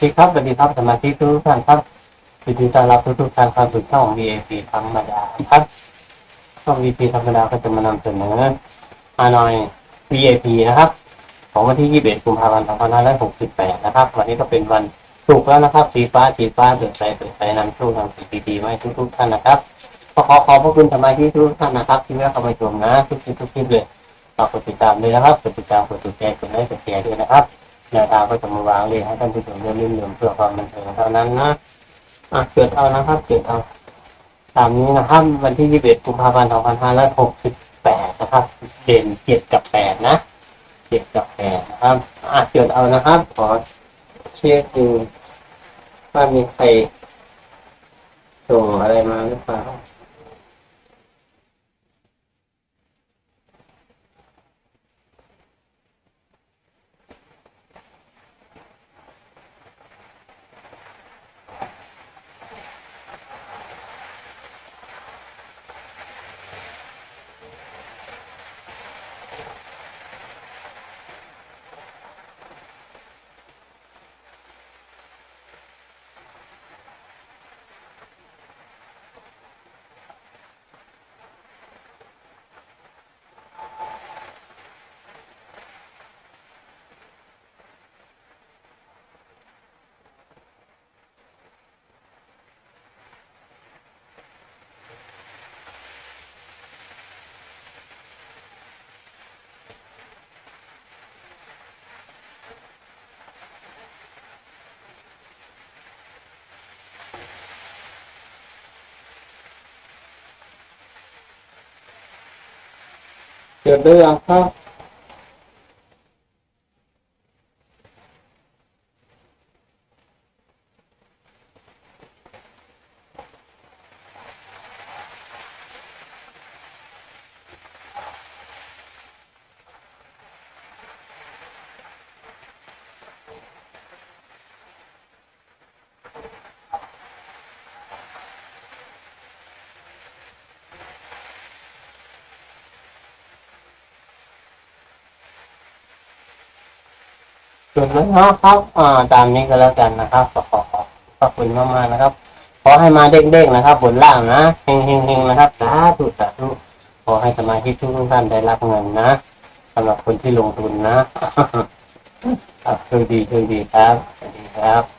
ดีครับสวัสดีครับสมาชิกทุกท่านครับยินดีต้อนรับทุกๆท่านเข้าสู่ช่อง VIP ธรรมดาครับช่อง VIP ธรรมดาก็จะมานำเสนอฮานอย VIP นะครับ ของวันที่ 21 กุมภาพันธ์ 2568 นะครับ วันนี้ก็เป็นวันศุกร์แล้วนะครับสีฟ้าสีฟ้าเปิดใจเปิดใจนำโชคนำสิ่งดีๆมาให้ทุกๆท่านนะครับก็ขอขอบพระคุณสมาชิกทุกท่านนะครับ ที่แวะเข้ามาชมนะทุกคลิปทุกคลิปเลยฝากกดติดตามด้วยนะครับกดติดตามกดติดแชร์กดไลค์กดแชร์ด้วยนะครับ แนวทางก็จะมาวางเลยให้ท่านผู้ชมได้เล่นเรื่องเพื่อความบันเทิงเท่านั้นนะอะเกิดเอานะครับเกิดเอาตามนี้นะครับ วันที่ 21 กุมภาพันธ์ 2568 นะครับ เด่น7กับ 8 นะ7กับ 8 นะครับอะเกิดเอานะครับ ขอเช็คดูว่ามีใครส่งอะไรมาหรือเปล่า เกิดหรือยังครับ ส่วนน้องครับอ่าตามนี้ก็แล้วกันนะครับขอขอขอบคุณมากๆนะครับ ขอให้มาเด้งๆนะครับ บนล่างนะเฮงเฮงเฮงนะครับสาธุสาธุขอให้สมาชิกทุกท่านได้รับเงินนะสำหรับคนที่ลงทุนนะครับคือดีคือดีครับดีครับ